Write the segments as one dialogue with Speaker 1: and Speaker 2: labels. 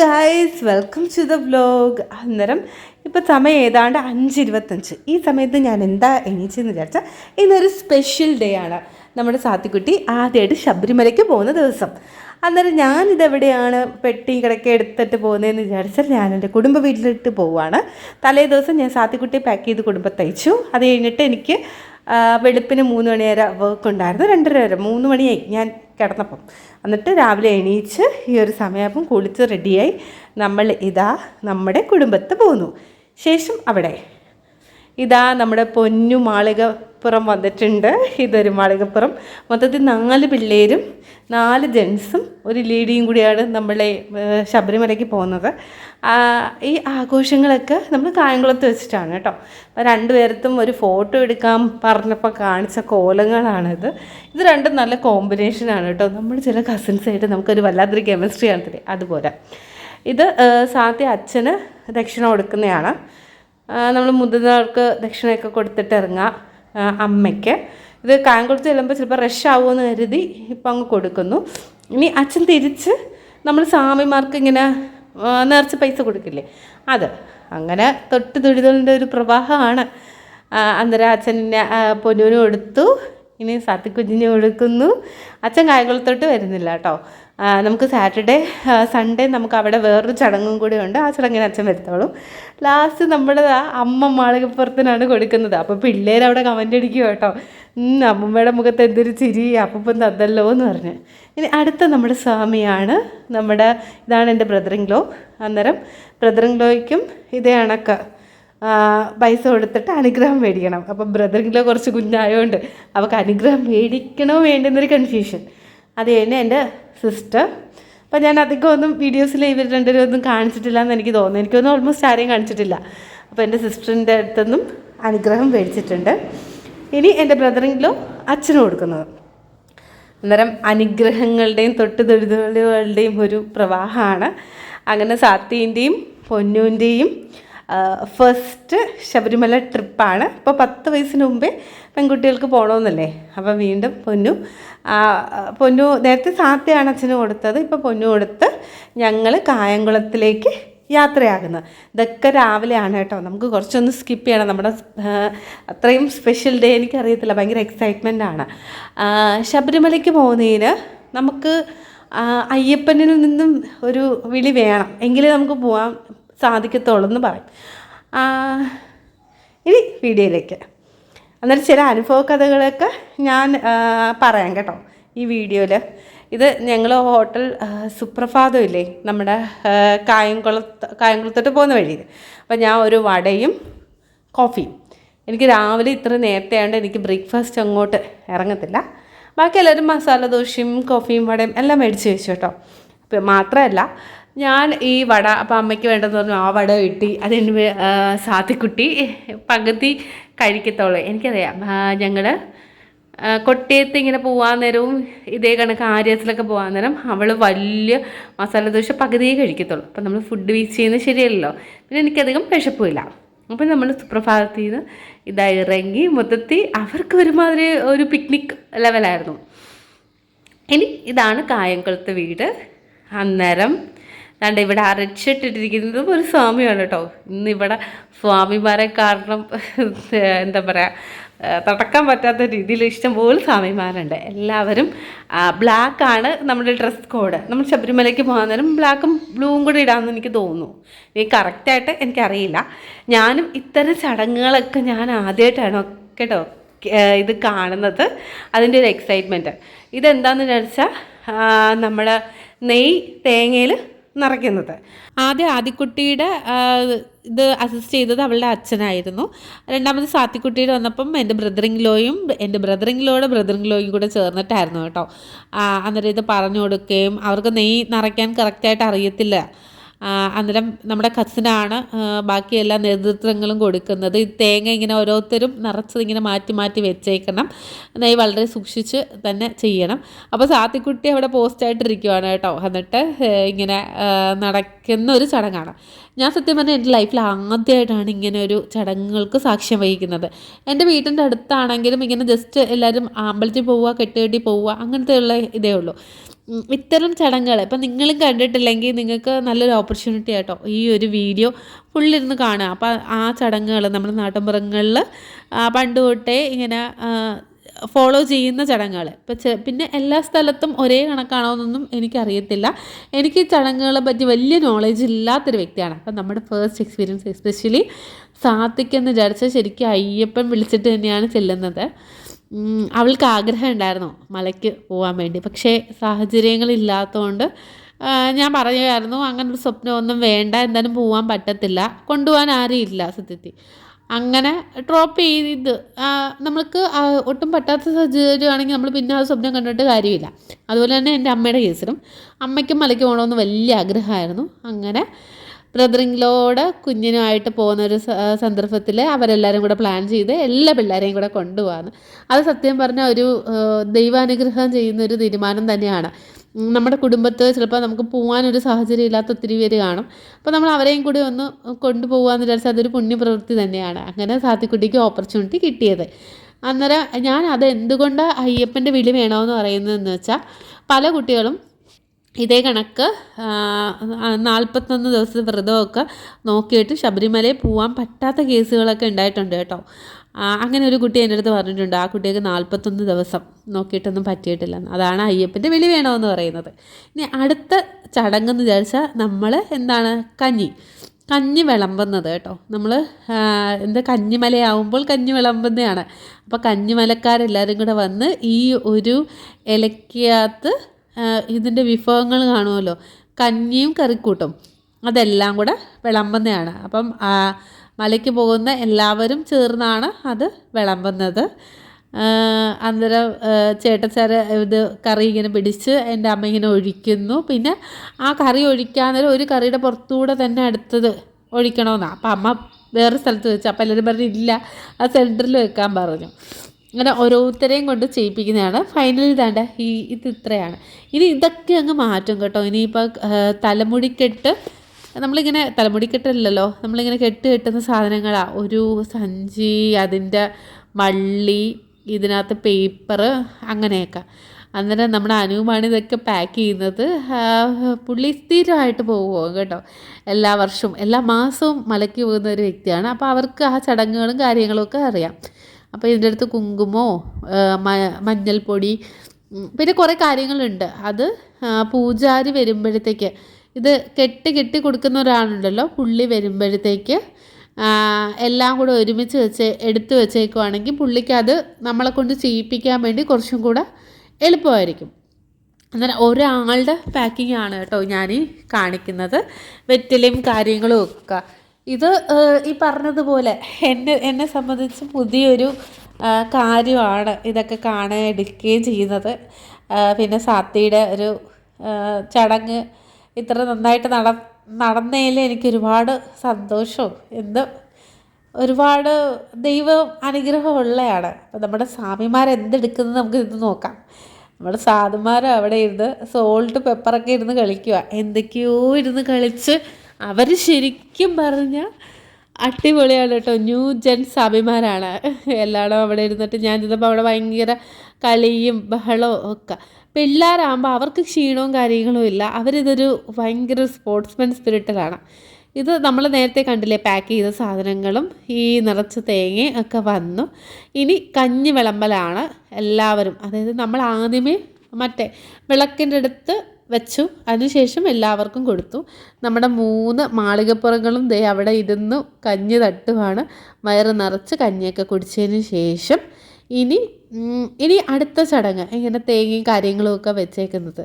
Speaker 1: Guys welcome to the vlog അന്നേരം ഇപ്പോൾ സമയം ഏതാണ്ട് അഞ്ച് ഇരുപത്തഞ്ച് ഈ സമയത്ത് ഞാൻ എന്താ എണീച്ചെന്ന് വിചാരിച്ചാൽ ഇന്നൊരു സ്പെഷ്യൽ ഡേ ആണ്. നമ്മുടെ സാത്തിക്കുട്ടി ആദ്യമായിട്ട് ശബരിമലയ്ക്ക് പോകുന്ന ദിവസം. അന്നേരം ഞാനിതെവിടെയാണ് പെട്ടി കിടക്കെ എടുത്തിട്ട് പോകുന്നതെന്ന് വിചാരിച്ചാൽ ഞാൻ എന്റെ കുടുംബ വീട്ടിലിട്ട് പോവുകയാണ് തലേ ദിവസം ഞാൻ സാത്തിക്കുട്ടി പാക്ക് ചെയ്ത് കുടുംബത്ത് അയച്ചു അത് കഴിഞ്ഞിട്ട് എനിക്ക് വെളുപ്പിന് മൂന്ന് മണി വരെ വർക്ക് ഉണ്ടായിരുന്നു. രണ്ടര വരെ മൂന്ന് മണിയായി. ഞാൻ കിടന്നപ്പം. എന്നിട്ട് രാവിലെ എണീച്ച് ഈ ഒരു സമയപ്പം കുളിച്ച് റെഡിയായി നമ്മൾ ഇതാ നമ്മുടെ കുടുംബത്ത് പോന്നു. ശേഷം അവിടെ. ഇതാ നമ്മുടെ പൊന്നു മാളികപ്പുറം വന്നിട്ടുണ്ട്. ഇതൊരു മാളികപ്പുറം. മൊത്തത്തിൽ നാല് പിള്ളേരും നാല് ജെൻസും ഒരു ലേഡിയും കൂടിയാണ് നമ്മളെ ശബരിമലയ്ക്ക് പോകുന്നത്. ഈ ആഘോഷങ്ങളൊക്കെ നമ്മൾ കായംകുളത്ത് വെച്ചിട്ടാണ് കേട്ടോ. അപ്പോൾ രണ്ടുപേർത്തും ഒരു ഫോട്ടോ എടുക്കാൻ പറഞ്ഞപ്പോൾ കാണിച്ച കോലങ്ങളാണിത്. ഇത് രണ്ടും നല്ല കോമ്പിനേഷനാണ് കേട്ടോ. നമ്മൾ ചില കസിൻസായിട്ട് നമുക്കൊരു വല്ലാത്തൊരു കെമിസ്ട്രി ആണ് കാണത്തില്ലേ അതുപോലെ. ഇത് സാധ്യ അച്ഛന് ദക്ഷിണ കൊടുക്കുന്നതാണ് നമ്മൾ മുതിർന്നവർക്ക് ദക്ഷിണയൊക്കെ കൊടുത്തിട്ട് ഇറങ്ങുക അമ്മയ്ക്ക്. ഇത് കായംകുളത്ത് ചെല്ലുമ്പോൾ ചിലപ്പോൾ റഷ് ആവുമെന്ന് കരുതി ഇപ്പം അങ്ങ് കൊടുക്കുന്നു. ഇനി അച്ഛൻ തിരിച്ച് നമ്മൾ സ്വാമിമാർക്ക് ഇങ്ങനെ നേർച്ച പൈസ കൊടുക്കില്ലേ? അത്. അങ്ങനെ തൊട്ട് തൊഴിലിന്റെ ഒരു പ്രവാഹമാണ്. അന്തരാച്ഛനെ എടുത്തു പൊന്നൂന് കൊടുത്തു. ഇനി സത്യക്കുഞ്ഞിന് കൊടുക്കുന്നു. അച്ഛൻ കായകുളത്തോട്ട് വരുന്നില്ല കേട്ടോ. നമുക്ക് സാറ്റർഡേ സൺഡേ നമുക്ക് അവിടെ വേറൊരു ചടങ്ങും കൂടി ഉണ്ട്. ആ ചടങ്ങിന് അച്ഛൻ വരുത്തോളും. ലാസ്റ്റ് നമ്മുടെ അമ്മ മാളികപ്പുറത്തിനാണ് കൊടുക്കുന്നത്. അപ്പോൾ പിള്ളേർ അവിടെ കമന്റ് അടിക്കും കേട്ടോ. അമ്മമ്മയുടെ മുഖത്ത് എന്തൊരു ചിരി അപ്പം തന്നല്ലോ എന്ന് പറഞ്ഞ്. ഇനി അടുത്ത നമ്മുടെ സ്വാമിയാണ് നമ്മുടെ ഇതാണ് എന്റെ ബ്രദറിങ് ലോ അന്നേരം ബ്രദറിങ് ലോയ്ക്കും ഇതേ കണക്ക്. പൈസ കൊടുത്തിട്ട് അനുഗ്രഹം മേടിക്കണം. അപ്പം ലോ കുറച്ച് കുഞ്ഞായതുകൊണ്ട് അവൾക്ക് അനുഗ്രഹം മേടിക്കണോ വേണ്ടെന്നൊരു കൺഫ്യൂഷൻ അത് കഴിഞ്ഞ് എന്റെ സിസ്റ്റർ അപ്പം ഞാൻ അധികം ഒന്നും വീഡിയോസിൽ ഇവർ രണ്ടുപേരും ഒന്നും കാണിച്ചിട്ടില്ല എന്ന് എനിക്ക് തോന്നുന്നു എനിക്കൊന്നും ഓൾമോസ്റ്റ് ആരെയും കാണിച്ചിട്ടില്ല. അപ്പോൾ എന്റെ സിസ്റ്ററിന്റെ അടുത്തൊന്നും അനുഗ്രഹം മേടിച്ചിട്ടുണ്ട്. ഇനി എന്റെ ബ്രദറിങ്ങിലോ അച്ഛന് കൊടുക്കുന്നത്. അന്നേരം അനുഗ്രഹങ്ങളുടെയും തൊട്ട് തൊഴുതുകളുടെയും ഒരു പ്രവാഹമാണ്. അങ്ങനെ സാത്തീന്റെയും പൊന്നൂന്റെയും ഫസ്റ്റ് ശബരിമല ട്രിപ്പാണ് ഇപ്പോൾ പത്ത് വയസ്സിന് മുമ്പേ പെൺകുട്ടികൾക്ക് പോകണമെന്നല്ലേ അപ്പോൾ വീണ്ടും പൊന്നു. പൊന്നു നേരത്തെ സാത്തയാണ് അച്ഛന് കൊടുത്തത്. ഇപ്പോൾ പൊന്നു കൊടുത്ത് ഞങ്ങൾ കായംകുളത്തിലേക്ക് യാത്രയാകുന്നത് ഇതൊക്കെ രാവിലെയാണ് കേട്ടോ. നമുക്ക് കുറച്ചൊന്ന് സ്കിപ്പ് ചെയ്യണം. നമ്മുടെ അത്രയും സ്പെഷ്യൽ ഡേ എനിക്കറിയത്തില്ല. ഭയങ്കര എക്സൈറ്റ്മെന്റ് ആണ്. ശബരിമലയ്ക്ക് പോകുന്നതിന് നമുക്ക് അയ്യപ്പനിൽ നിന്നും ഒരു വിളി വേണം. എങ്കിലേ നമുക്ക് പോകാൻ സാധിക്കത്തുള്ളൂ എന്ന് പറയും. ഇനി വീഡിയോയിലേക്ക്. അന്നേരം ചില അനുഭവ കഥകളൊക്കെ ഞാൻ പറയാം കേട്ടോ ഈ വീഡിയോയിൽ ഇത് ഞങ്ങൾ ഹോട്ടൽ സുപ്രഭാതം ഇല്ലേ നമ്മുടെ കായംകുളത്ത് കായംകുളത്തോട്ട് പോകുന്ന വഴിയിൽ അപ്പം ഞാൻ ഒരു വടയും കോഫിയും. എനിക്ക് രാവിലെ ഇത്ര നേരത്തെ ആയതുകൊണ്ട് എനിക്ക് ബ്രേക്ക്ഫാസ്റ്റ് അങ്ങോട്ട് ഇറങ്ങത്തില്ല. ബാക്കി എല്ലാവരും മസാല ദോശയും കോഫിയും വടയും എല്ലാം മേടിച്ച് വെച്ചു കേട്ടോ. മാത്രമല്ല ഞാൻ ഈ വട അപ്പം അമ്മയ്ക്ക് വേണ്ടെന്ന് പറഞ്ഞു ആ വട കിട്ടി. അതിന് സാത്തിക്കുട്ടി പകുതി കഴിക്കത്തോളെ. എനിക്കറിയാം. ഞങ്ങൾ കൊട്ടയത്ത് ഇങ്ങനെ പോകാൻ നേരവും ഇതേ കണക്ക് ആര്യത്തിലൊക്കെ പോകാൻ നേരം അവൾ വലിയ മസാല ദോശ പകുതിയേ കഴിക്കത്തുള്ളൂ. അപ്പം നമ്മൾ ഫുഡ് വേസ്റ്റ് ചെയ്യുന്നത് ശരിയല്ലല്ലോ. പിന്നെ എനിക്കധികം വിശപ്പുമില്ല അപ്പം നമ്മൾ സുപ്രഭാതത്തിൽ നിന്ന് ഇതായി ഇറങ്ങി മൊത്തത്തിൽ അവർക്ക് ഒരുമാതിരി ഒരു പിക്നിക് ലെവലായിരുന്നു ഇനി ഇതാണ് കായംകുളത്തെ വീട്. അന്നേരം ദാണ്ട് ഇവിടെ അരച്ചിട്ടിട്ടിരിക്കുന്നതും ഒരു സ്വാമിയാണ് കേട്ടോ. ഇന്ന് ഇവിടെ സ്വാമിമാരെ കാരണം എന്താ പറയുക തടക്കാൻ പറ്റാത്ത രീതിയിൽ ഇഷ്ടംപോലെ സ്വാമിമാരുണ്ട്. എല്ലാവരും ബ്ലാക്ക് ആണ് നമ്മുടെ ഡ്രസ് കോഡ് നമ്മൾ ശബരിമലയ്ക്ക് പോകാൻ നേരം ബ്ലാക്കും ബ്ലൂവും കൂടി ഇടാമെന്ന് എനിക്ക് തോന്നുന്നു. ഈ കറക്റ്റായിട്ട് എനിക്കറിയില്ല. ഞാനും ഇത്തരം ചടങ്ങുകളൊക്കെ ഞാൻ ആദ്യമായിട്ടാണ് കേട്ടോ ഇത് കാണുന്നത്. അതിന്റെ ഒരു എക്സൈറ്റ്മെന്റ് ഇതെന്താണെന്ന് വെച്ചാൽ നമ്മൾ നെയ് തേങ്ങയിൽ നിറയ്ക്കുന്നത്. ആദ്യം ആദിക്കുട്ടിയുടെ ഇത് അസിസ്റ്റ് ചെയ്തത് അവളുടെ അച്ഛനായിരുന്നു. രണ്ടാമത് സാത്തിക്കുട്ടിയുടെ വന്നപ്പം എന്റെ ബ്രദറിങ് ലോയും എന്റെ ബ്രദറിങ് ലോയുടെ ബ്രദറിങ് ലോയും കൂടെ ചേർന്നിട്ടായിരുന്നു കേട്ടോ. അന്നേരം ഇത് പറഞ്ഞു കൊടുക്കുകയും അവർക്ക് നെയ്യ് നിറയ്ക്കാൻ കറക്റ്റായിട്ട് അറിയത്തില്ല. അന്നേരം നമ്മുടെ കസിനാണ് ബാക്കി എല്ലാ നേതൃത്വങ്ങളും കൊടുക്കുന്നത്. ഈ തേങ്ങ ഇങ്ങനെ ഓരോരുത്തരും നിറച്ചത് ഇങ്ങനെ മാറ്റി മാറ്റി വെച്ചേക്കണം. നെയ് വളരെ സൂക്ഷിച്ച് തന്നെ ചെയ്യണം. അപ്പോൾ സാത്തിക്കുട്ടി അവിടെ പോസ്റ്റായിട്ടിരിക്കുവാണ് കേട്ടോ. എന്നിട്ട് ഇങ്ങനെ നടക്കുന്ന ഒരു ചടങ്ങാണ്. ഞാൻ സത്യം പറഞ്ഞാൽ എന്റെ ലൈഫിൽ ആദ്യമായിട്ടാണ് ഇങ്ങനെ ഒരു ചടങ്ങുകൾക്ക് സാക്ഷ്യം വഹിക്കുന്നത്. എന്റെ വീട്ടിന്റെ അടുത്താണെങ്കിലും ഇങ്ങനെ ജസ്റ്റ് എല്ലാവരും അമ്പലത്തിൽ പോവുക കെട്ടുകെട്ടി പോവുക അങ്ങനത്തെ ഉള്ള ഇതേ ഉള്ളൂ. ഇത്തരം ചടങ്ങുകൾ ഇപ്പം നിങ്ങളും കണ്ടിട്ടില്ലെങ്കിൽ നിങ്ങൾക്ക് നല്ലൊരു ഓപ്പർച്യൂണിറ്റി ആട്ടോ. ഈ ഒരു വീഡിയോ ഫുള്ളിരുന്ന് കാണുക. അപ്പോൾ ആ ചടങ്ങുകൾ നമ്മുടെ നാട്ടിൻപുറങ്ങളിൽ പണ്ട് തൊട്ടേ ഇങ്ങനെ ഫോളോ ചെയ്യുന്ന ചടങ്ങുകൾ ഇപ്പം പിന്നെ എല്ലാ സ്ഥലത്തും ഒരേ കണക്കാണോ എന്നൊന്നും എനിക്കറിയത്തില്ല. എനിക്ക് ഈ ചടങ്ങുകളെ പറ്റി വലിയ നോളേജ് ഇല്ലാത്തൊരു വ്യക്തിയാണ്. അപ്പം നമ്മുടെ ഫേസ്റ്റ് എക്സ്പീരിയൻസ് എസ്പെഷ്യലി സാത്തിക്കെന്ന് വിചാരിച്ചാൽ ശരിക്കും അയ്യപ്പൻ വിളിച്ചിട്ട് തന്നെയാണ് ചെല്ലുന്നത്. അവൾക്ക് ആഗ്രഹം ഉണ്ടായിരുന്നു മലയ്ക്ക് പോകാൻ വേണ്ടി. പക്ഷേ സാഹചര്യങ്ങളില്ലാത്തതുകൊണ്ട് ഞാൻ പറയുമായിരുന്നു അങ്ങനെ ഒരു സ്വപ്നം ഒന്നും വേണ്ട എന്തായാലും പോകാൻ പറ്റത്തില്ല. കൊണ്ടുപോകാൻ ആരും ഇല്ല സത്യത്തിൽ. അങ്ങനെ ഡ്രോപ്പ് ചെയ്ത് നമ്മൾക്ക് ഒട്ടും പറ്റാത്ത സാഹചര്യമാണെങ്കിൽ നമ്മൾ പിന്നെ ആ സ്വപ്നം കണ്ടിട്ട് കാര്യമില്ല. അതുപോലെ തന്നെ എന്റെ അമ്മയുടെ കേസിലും അമ്മയ്ക്കും മലയ്ക്ക് പോകണമെന്ന് വലിയ ആഗ്രഹമായിരുന്നു. അങ്ങനെ ബ്രദറിങ്ങിലോട് കുഞ്ഞിനുമായിട്ട് പോകുന്ന ഒരു സന്ദർഭത്തിൽ അവരെല്ലാവരും കൂടെ പ്ലാൻ ചെയ്ത് എല്ലാ പിള്ളേരെയും കൂടെ കൊണ്ടുപോകാന്ന് അത് സത്യം പറഞ്ഞാൽ ഒരു ദൈവാനുഗ്രഹം ചെയ്യുന്ന ഒരു തീരുമാനം തന്നെയാണ്. നമ്മുടെ കുടുംബത്ത് ചിലപ്പോൾ നമുക്ക് പോകാനൊരു സാഹചര്യം ഇല്ലാത്ത ഒത്തിരി പേര് കാണും. അപ്പോൾ നമ്മൾ അവരെയും കൂടി ഒന്ന് കൊണ്ടുപോകാന്ന് വിചാരിച്ചാൽ അതൊരു പുണ്യപ്രവൃത്തി തന്നെയാണ്. അങ്ങനെ സാത്തിക്കുട്ടിക്ക് ഓപ്പർച്യൂണിറ്റി കിട്ടിയത്. അന്നേരം ഞാൻ അത് എന്തുകൊണ്ട് അയ്യപ്പന്റെ വിളി വേണമെന്ന് പറയുന്നതെന്ന് വെച്ചാൽ പല കുട്ടികളും ഇതേ കണക്ക് നാൽപ്പത്തൊന്ന് ദിവസത്തെ വ്രതമൊക്കെ നോക്കിയിട്ട് ശബരിമലയിൽ പോകാൻ പറ്റാത്ത കേസുകളൊക്കെ ഉണ്ടായിട്ടുണ്ട് കേട്ടോ. അങ്ങനെ ഒരു കുട്ടി എന്റെ അടുത്ത് പറഞ്ഞിട്ടുണ്ട് ആ കുട്ടിക്ക് നാൽപ്പത്തൊന്ന് ദിവസം നോക്കിയിട്ടൊന്നും പറ്റിയിട്ടില്ല. അതാണ് അയ്യപ്പന്റെ വിളി വേണമെന്ന് പറയുന്നത്. ഇനി അടുത്ത ചടങ്ങെന്ന് വിചാരിച്ചാൽ നമ്മൾ എന്താണ് കഞ്ഞി. കഞ്ഞി വിളമ്പുന്നത് കേട്ടോ. നമ്മൾ എന്താ കഞ്ഞിമലയാവുമ്പോൾ കഞ്ഞി വിളമ്പുന്നതാണ്. അപ്പോൾ കഞ്ഞിമലക്കാരെല്ലാവരും കൂടെ വന്ന് ഈ ഒരു ഇലക്കകത്ത് ഇതിന്റെ വിഭവങ്ങൾ കാണുമല്ലോ. കഞ്ഞിയും കറിക്കൂട്ടും. അതെല്ലാം കൂടെ വിളമ്പുന്നതാണ്. അപ്പം മലയ്ക്ക് പോകുന്ന എല്ലാവരും ചേർന്നാണ് അത് വിളമ്പുന്നത്. അന്നേരം ചേട്ടച്ചാര ഇത് കറി ഇങ്ങനെ പിടിച്ച് എന്റെ അമ്മ ഇങ്ങനെ ഒഴിക്കുന്നു. പിന്നെ ആ കറി ഒഴിക്കാൻ നേരം ഒരു കറിയുടെ പുറത്തുകൂടെ തന്നെ അടുത്തത് ഒഴിക്കണമെന്നാണ് അപ്പം അമ്മ വേറെ സ്ഥലത്ത് വെച്ചു. അപ്പം എല്ലാവരും പറഞ്ഞു ഇല്ല ആ സെന്ററിൽ വെക്കാൻ പറഞ്ഞു. അങ്ങനെ ഓരോരുത്തരെയും കൊണ്ട് ചെയ്യിപ്പിക്കുന്നതാണ്. ഫൈനൽ ഇതാണ്ട് ഈ ഇത് ഇത്രയാണ്. ഇനി ഇതൊക്കെ അങ്ങ് മാറ്റും കേട്ടോ. ഇനിയിപ്പോൾ തലമുടിക്കെട്ട് നമ്മളിങ്ങനെ തലമുടിക്കെട്ടല്ലല്ലോ. നമ്മളിങ്ങനെ കെട്ട് കെട്ടുന്ന സാധനങ്ങളാണ് ഒരു സഞ്ചി അതിന്റെ വള്ളി ഇതിനകത്ത് പേപ്പർ അങ്ങനെയൊക്കെ. അന്നേരം നമ്മുടെ അനുവുമാണ് ഇതൊക്കെ പാക്ക് ചെയ്യുന്നത്. പുള്ളി സ്ഥിരമായിട്ട് പോകുമോ കേട്ടോ. എല്ലാ വർഷവും എല്ലാ മാസവും മലയ്ക്ക് പോകുന്ന ഒരു വ്യക്തിയാണ്. അപ്പോൾ അവർക്ക് ആ ചടങ്ങുകളും കാര്യങ്ങളും ഒക്കെ അറിയാം. അപ്പോൾ ഇതിന്റെ അടുത്ത് കുങ്കുമോ മഞ്ഞൾപ്പൊടി പിന്നെ കുറേ കാര്യങ്ങളുണ്ട്. അത് പൂജാരി വരുമ്പോഴത്തേക്ക് ഇത് കെട്ടി കെട്ടി കൊടുക്കുന്ന ഒരാളുണ്ടല്ലോ പുള്ളി വരുമ്പോഴത്തേക്ക് എല്ലാം കൂടെ ഒരുമിച്ച് വെച്ച് എടുത്തു വെച്ചേക്കുവാണെങ്കിൽ പുള്ളിക്ക് അത് നമ്മളെ കൊണ്ട് ചെയ്യിപ്പിക്കാൻ വേണ്ടി കുറച്ചും കൂടെ എളുപ്പമായിരിക്കും. അന്നേരം ഒരാളുടെ പാക്കിംഗ് ആണ് കേട്ടോ ഞാൻ കാണിക്കുന്നത്. വെറ്റിലയും കാര്യങ്ങളും ഒക്കെ. ഇത് ഈ പറഞ്ഞതുപോലെ എന്നെ എന്നെ സംബന്ധിച്ച് പുതിയൊരു കാര്യമാണ് ഇതൊക്കെ കാണാൻ എടുക്കുകയും ചെയ്യുന്നത്. പിന്നെ സാത്തിയുടെ ഒരു ചടങ്ങ് ഇത്ര നന്നായിട്ട് നട നടന്നതിൽ എനിക്ക് ഒരുപാട് സന്തോഷവും. എന്ത് ഒരുപാട് ദൈവ അനുഗ്രഹമുള്ളതാണ് അപ്പം നമ്മുടെ സ്വാമിമാർ എന്തെടുക്കുന്നത് നമുക്ക് ഇത് നോക്കാം. നമ്മുടെ സാധുമാർ അവിടെ ഇരുന്ന് സോൾട്ട് പെപ്പറൊക്കെ ഇരുന്ന് കളിക്കുക എന്തൊക്കെയോ ഇരുന്ന് കളിച്ച് അവർ ശരിക്കും പറഞ്ഞാൽ അടിപൊളിയാണ് കേട്ടോ. ന്യൂ ജെൻ സ്വാമിമാരാണ് എല്ലായിടും അവിടെ ഇരുന്നിട്ട് ഞാൻ ഇരുന്നപ്പോൾ അവിടെ ഭയങ്കര കളിയും ബഹളവും ഒക്കെ. പിള്ളേരാകുമ്പോൾ അവർക്ക് ക്ഷീണവും കാര്യങ്ങളും ഇല്ല. അവരിതൊരു ഭയങ്കര സ്പോർട്സ്മാൻ സ്പിരിറ്റിലാണ് ഇത് നമ്മൾ നേരത്തെ കണ്ടില്ലേ പാക്ക് ചെയ്ത സാധനങ്ങളും ഈ നിറച്ച തേങ്ങയും ഒക്കെ വന്നു. ഇനി കഞ്ഞി വിളമ്പലാണ് എല്ലാവരും. അതായത് നമ്മൾ ആദ്യമേ മറ്റേ വിളക്കിന്റെ അടുത്ത് വെച്ചു. അതിനുശേഷം എല്ലാവർക്കും കൊടുത്തു. നമ്മുടെ മൂന്ന് മാളികപ്പുറങ്ങളും ദേ അവിടെ ഇരുന്ന് കഞ്ഞി തട്ടുവാണ്. വയറ് നിറച്ച് കഞ്ഞിയൊക്കെ കുടിച്ചതിന് ശേഷം ഇനി ഇനി അടുത്ത ചടങ്ങ് ഇങ്ങനെ തേങ്ങയും കാര്യങ്ങളും ഒക്കെ വെച്ചേക്കുന്നത്.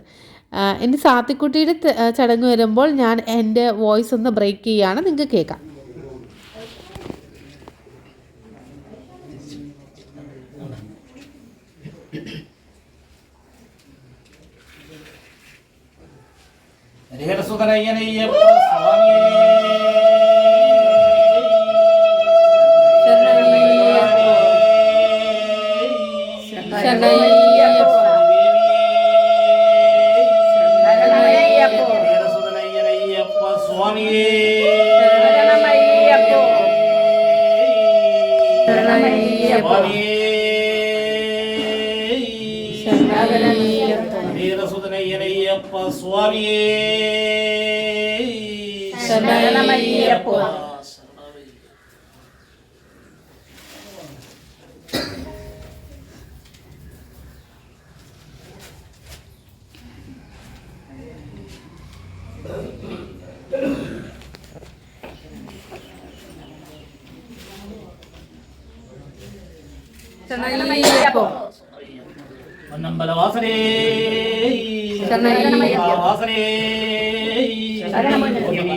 Speaker 1: എന്റെ സാത്തിക്കുട്ടിയുടെ ചടങ്ങ് വരുമ്പോൾ ഞാൻ എന്റെ വോയിസ് ഒന്ന് ബ്രേക്ക് ചെയ്യുകയാണ് നിങ്ങൾക്ക് കേൾക്കാം.
Speaker 2: ഹരിഹരസുതനയ്യനയ്യപ്പ സ്വാമിയേ ഹരിഹരസുതനയ്യനയ്യപ്പ പൊന്നമ്പലവാസനേ. വാസനേ.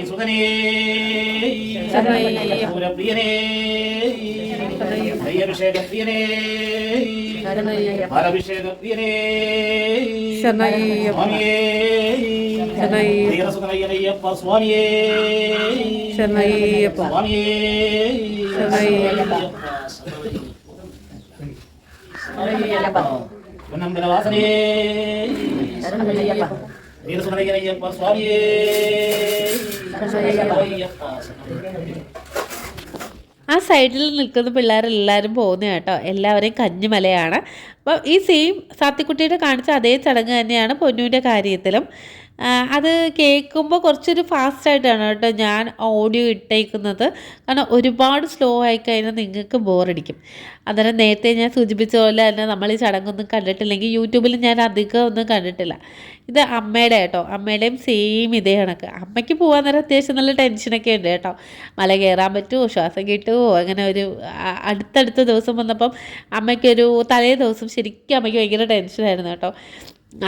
Speaker 2: സുതനേ. പൂരപ്രിയനേ അയ്യഭിഷേകപ്രിയനേ
Speaker 3: ശരണയ്യപ്പോ.
Speaker 2: ഫലഭിഷേകപ്രിയനേ
Speaker 3: ശരണയ്യപ്പോ.
Speaker 2: സ്വാമിയേ.
Speaker 1: ആ സൈഡിൽ നിൽക്കുന്ന പിള്ളേരെല്ലാവരും പോകുന്ന കേട്ടോ. എല്ലാവരെയും കഞ്ഞിമലയാണ്. അപ്പോൾ ഈ സെയിം സാത്തിക്കുട്ടിയുടെ കാണിച്ച അതേ ചടങ്ങ് തന്നെയാണ് പൊന്നൂന്റെ കാര്യത്തിലും. അത് കേൾക്കുമ്പോൾ കുറച്ചൊരു ഫാസ്റ്റായിട്ടാണ് കേട്ടോ ഞാൻ ഓഡിയോ ഇട്ടേക്കുന്നത്. കാരണം ഒരുപാട് സ്ലോ ആയി കഴിഞ്ഞാൽ നിങ്ങൾക്ക് ബോറടിക്കും അന്നേരം നേരത്തെ ഞാൻ സൂചിപ്പിച്ച പോലെ തന്നെ നമ്മൾ ഈ ചടങ്ങൊന്നും കണ്ടിട്ടില്ലെങ്കിൽ യൂട്യൂബിൽ ഞാൻ അധികം ഒന്നും കണ്ടിട്ടില്ല. ഇത് അമ്മയുടെ കേട്ടോ. അമ്മയുടെയും സെയിം ഇതേ കണക്ക്. അമ്മയ്ക്ക് പോകാൻ നേരം അത്യാവശ്യം നല്ല ടെൻഷനൊക്കെ ഉണ്ട് കേട്ടോ. മല കയറാൻ പറ്റുമോ? ശ്വാസം കിട്ടുമോ? അങ്ങനെ ഒരു അടുത്തടുത്ത ദിവസം വന്നപ്പം അമ്മയ്ക്കൊരു തലേ ദിവസം ശരിക്കും അമ്മയ്ക്ക് ഭയങ്കര ടെൻഷനായിരുന്നു കേട്ടോ.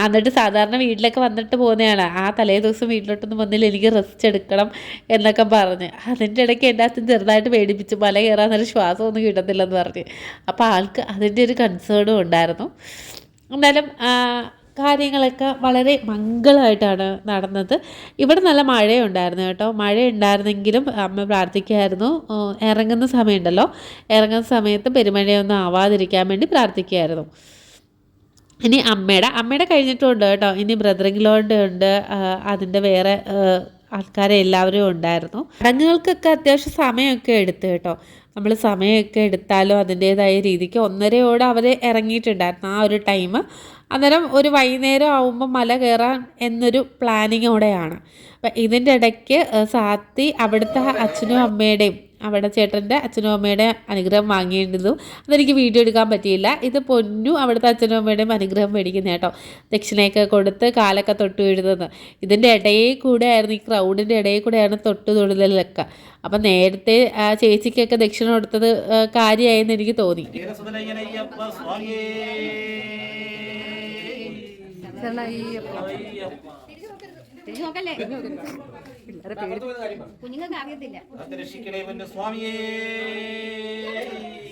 Speaker 1: എന്നിട്ട് സാധാരണ വീട്ടിലൊക്കെ വന്നിട്ട് പോകുന്നതാണ്. ആ തലേ ദിവസം വീട്ടിലോട്ടൊന്നും വന്നില്ല. എനിക്ക് റെസ്റ്റ് എടുക്കണം എന്നൊക്കെ പറഞ്ഞ്. അതിന്റെ ഇടയ്ക്ക് എന്റെ അച്ഛൻ ചെറുതായിട്ട് പേടിപ്പിച്ച് മല കയറാൻ നേരം ശ്വാസമൊന്നും കിട്ടത്തില്ലെന്ന് പറഞ്ഞ്. അപ്പോൾ ആൾക്ക് അതിന്റെ ഒരു കൺസേണും ഉണ്ടായിരുന്നു. എന്നാലും കാര്യങ്ങളൊക്കെ വളരെ മംഗളമായിട്ടാണ് നടന്നത്. ഇവിടെ നല്ല മഴയുണ്ടായിരുന്നു കേട്ടോ. മഴ ഉണ്ടായിരുന്നെങ്കിലും അമ്മ പ്രാർത്ഥിക്കുമായിരുന്നു ഇറങ്ങുന്ന സമയമുണ്ടല്ലോ. ഇറങ്ങുന്ന സമയത്ത് പെരുമഴയൊന്നും ആവാതിരിക്കാൻ വേണ്ടി പ്രാർത്ഥിക്കുമായിരുന്നു ഇനി അമ്മയുടെ അമ്മയുടെ കഴിഞ്ഞിട്ടുണ്ട് കേട്ടോ. ഇനി ബ്രദറിങ്ങിലോണ്ട് ഉണ്ട്. അതിന്റെ വേറെ ആൾക്കാരെ എല്ലാവരും ഉണ്ടായിരുന്നു. ചടങ്ങുകൾക്കൊക്കെ അത്യാവശ്യം സമയമൊക്കെ എടുത്ത് കേട്ടോ. നമ്മൾ സമയമൊക്കെ എടുത്താലും അതിന്റേതായ രീതിക്ക് ഒന്നരയോടെ അവർ ഇറങ്ങിയിട്ടുണ്ടായിരുന്നു ആ ഒരു ടൈം അന്നേരം ഒരു വൈകുന്നേരം ആവുമ്പോൾ മല കയറാൻ എന്നൊരു പ്ലാനിങ്ങോടെയാണ് അപ്പം ഇതിന്റെ ഇടയ്ക്ക് സാത്തി അവിടുത്തെ അച്ഛനും അമ്മയുടെയും അവിടെ ചേട്ടന്റെ അച്ഛനും അമ്മയുടെ അനുഗ്രഹം വാങ്ങിയിരുന്നു അതെനിക്ക് വീഡിയോ എടുക്കാൻ പറ്റിയില്ല. ഇത് പൊന്നു അവിടുത്തെ അച്ഛനും അമ്മയുടെയും അനുഗ്രഹം മേടിക്കുന്ന കേട്ടോ. ദക്ഷിണയൊക്കെ കൊടുത്ത് കാലൊക്കെ തൊട്ട് വീഴുന്നത് ഇതിന്റെ ഇടയിൽ കൂടെ ആയിരുന്നു ഈ ക്രൗഡിന്റെ ഇടയിൽ കൂടെയാണ് തൊട്ട് തൊടുതലൊക്കെ അപ്പം നേരത്തെ ആ ചേച്ചിക്കൊക്കെ ദക്ഷിണ കൊടുത്തത് കാര്യമായെന്ന് എനിക്ക് തോന്നി.
Speaker 3: ശരണയ്യപ്പോ.
Speaker 4: തിരിഞ്ഞു നോക്കല്ലേ? കുഞ്ഞുങ്ങൾക്ക് അറിയത്തില്ല.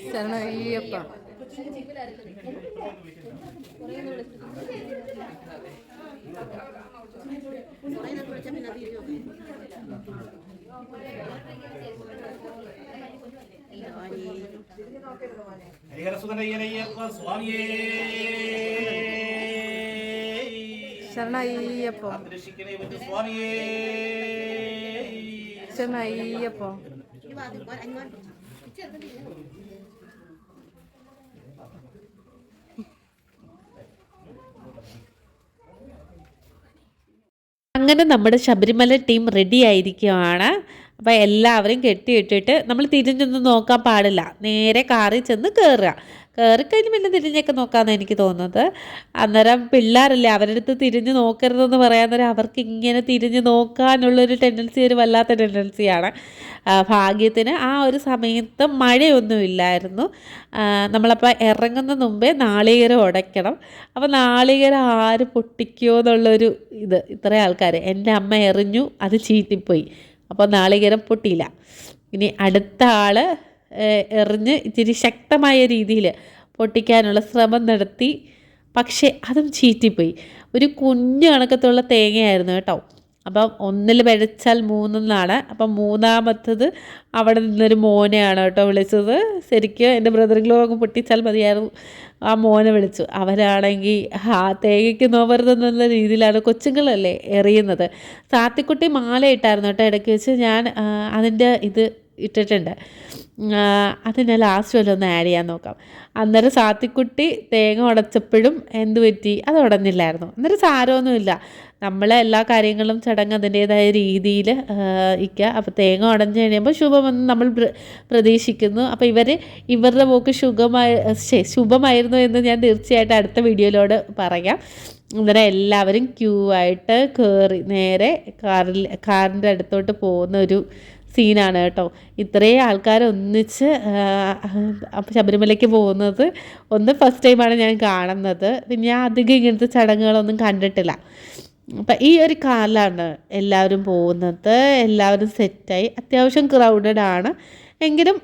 Speaker 3: ശരണയ്യപ്പ.
Speaker 2: ഹരിഹരസുതനയ്യനയ്യപ്പ സ്വാമിയേ.
Speaker 3: ശരണയ്യപ്പോ. ശരണയ്യപ്പോ.
Speaker 1: അങ്ങനെ നമ്മുടെ ശബരിമല ടീം റെഡി ആയിരിക്കുവാണ് അപ്പോൾ എല്ലാവരും കെട്ടിയിട്ടിട്ട് നമ്മൾ തിരിഞ്ഞൊന്നും നോക്കാൻ പാടില്ല നേരെ കാറിൽ ചെന്ന് കയറുക കയറിക്കഴിഞ്ഞ് പിന്നെ തിരിഞ്ഞൊക്കെ നോക്കാമെന്ന് എനിക്ക് തോന്നുന്നത്. അന്നേരം പിള്ളേരല്ലേ അവരുടെ അടുത്ത് തിരിഞ്ഞ് നോക്കരുതെന്ന് പറയാൻ നേരം അവർക്ക് ഇങ്ങനെ തിരിഞ്ഞ് നോക്കാനുള്ളൊരു ടെൻഡൻസി ഒരു വല്ലാത്ത ടെൻഡൻസിയാണ് ഭാഗ്യത്തിന് ആ ഒരു സമയത്ത് മഴയൊന്നുമില്ലായിരുന്നു നമ്മളപ്പോൾ ഇറങ്ങുന്ന മുമ്പേ നാളികേരം ഉടയ്ക്കണം അപ്പോൾ നാളികേരം ആര് പൊട്ടിക്കുമോ എന്നുള്ളൊരു ഇത് ഇത്രയും ആൾക്കാർ എന്റെ അമ്മ എറിഞ്ഞു അത് ചീറ്റിപ്പോയി. അപ്പോൾ നാളികേരം പൊട്ടിയില്ല. ഇനി അടുത്ത ആൾ എറിഞ്ഞ് ഇത്തിരി ശക്തമായ രീതിയിൽ പൊട്ടിക്കാനുള്ള ശ്രമം നടത്തി. പക്ഷേ അതും ചീറ്റിപ്പോയി. ഒരു കുഞ്ഞു കണക്കത്തുള്ള തേങ്ങയായിരുന്നു കേട്ടോ. അപ്പം ഒന്നിൽ പിഴച്ചാൽ മൂന്നെന്നാണ്. അപ്പം മൂന്നാമത്തത് അവിടെ നിന്നൊരു മോനെയാണ് കേട്ടോ വിളിച്ചത്. ശരിക്കും എന്റെ ബ്രദറിലോ അങ്ങ് പൊട്ടിച്ചാൽ മതിയായിരുന്നു. ആ മോനെ വിളിച്ചു. അവരാണെങ്കിൽ ആ തേങ്ങയ്ക്ക് നോവരുതെന്നുള്ള രീതിയിലാണ് കൊച്ചുങ്ങളല്ലേ എറിയുന്നത്. സാത്തിക്കുട്ടി മാല ഇട്ടായിരുന്നു കേട്ടോ ഇടയ്ക്ക് വെച്ച് ഞാൻ അതിന്റെ ഇത് ഇട്ടിട്ടുണ്ട്. അതിനെ ലാസ്റ്റ് വല്ലതൊന്ന് ആഡ് ചെയ്യാൻ നോക്കാം. അന്നേരം സാത്തിക്കുട്ടി തേങ്ങ ഉടച്ചപ്പോഴും എന്ത് പറ്റി? അത് ഉടഞ്ഞില്ലായിരുന്നു. അന്നേരം സാരമൊന്നുമില്ല. നമ്മളെ എല്ലാ കാര്യങ്ങളും ചടങ്ങ് അതിന്റേതായ രീതിയിൽ ഇരിക്കുക അപ്പോൾ തേങ്ങ ഉടഞ്ഞു കഴിയുമ്പോൾ ശുഭമെന്ന് നമ്മൾ പ്ര- പ്രതീക്ഷിക്കുന്നു. അപ്പോൾ ഇവർ ഇവരുടെ പോക്ക് ശുഭമായി ശുഭമായിരുന്നു എന്ന് ഞാൻ തീർച്ചയായിട്ടും അടുത്ത വീഡിയോയിലൂടെ പറയാം. അന്നേരം എല്ലാവരും ക്യൂ ആയിട്ട് കയറി നേരെ കാറിൽ കാറിന്റെ അടുത്തോട്ട് പോകുന്ന ഒരു സീനാണ് കേട്ടോ. ഇത്രയും ആൾക്കാർ ഒന്നിച്ച് ശബരിമലയ്ക്ക് പോകുന്നത്. ഒന്ന് ഫസ്റ്റ് ടൈമാണ് ഞാൻ കാണുന്നത്. പിന്നെ ഞാൻ അധികം ഇങ്ങനത്തെ ചടങ്ങുകളൊന്നും കണ്ടിട്ടില്ല. അപ്പം ഈ ഒരു കാലാണ് എല്ലാവരും പോകുന്നത്. എല്ലാവരും സെറ്റായി. അത്യാവശ്യം ക്രൗഡഡ് ആണ്. എങ്കിലും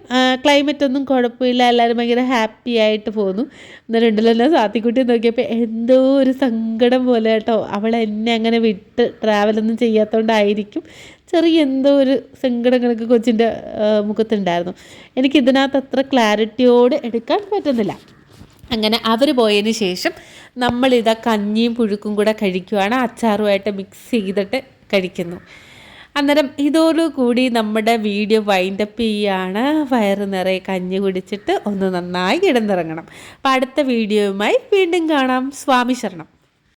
Speaker 1: ക്ലൈമറ്റ് ഒന്നും കുഴപ്പമില്ല. എല്ലാവരും ഭയങ്കര ഹാപ്പി ആയിട്ട് പോകുന്നു. എന്നാൽ രണ്ടിലെല്ലാം സാത്തിക്കുട്ടി നോക്കിയപ്പോൾ എന്തോ ഒരു സങ്കടം പോലെ കേട്ടോ. അവൾ എന്നെ അങ്ങനെ വിട്ട് ട്രാവലൊന്നും ചെയ്യാത്തതുകൊണ്ടായിരിക്കും ചെറിയ എന്തോ ഒരു സങ്കടങ്ങളൊക്കെ കൊച്ചിന്റെ മുഖത്തുണ്ടായിരുന്നു. എനിക്ക് ഇതിനകത്ത് അത്ര ക്ലാരിറ്റിയോട് എടുക്കാൻ പറ്റുന്നില്ല. അങ്ങനെ അവർ പോയതിന് ശേഷം നമ്മളിതാ കഞ്ഞിയും പുഴുക്കും കൂടെ കഴിക്കുവാണ് അച്ചാറുമായിട്ട് മിക്സ് ചെയ്തിട്ട് കഴിക്കുന്നു. അന്നേരം ഇതോടുകൂടി നമ്മുടെ വീഡിയോ വൈൻഡപ്പ് ചെയ്യാണ്. വയറ് നിറയെ കഞ്ഞി കുടിച്ചിട്ട് ഒന്ന് നന്നായി കിടന്നിറങ്ങണം. അപ്പം അടുത്ത വീഡിയോയുമായി വീണ്ടും കാണാം. സ്വാമി ശരണം.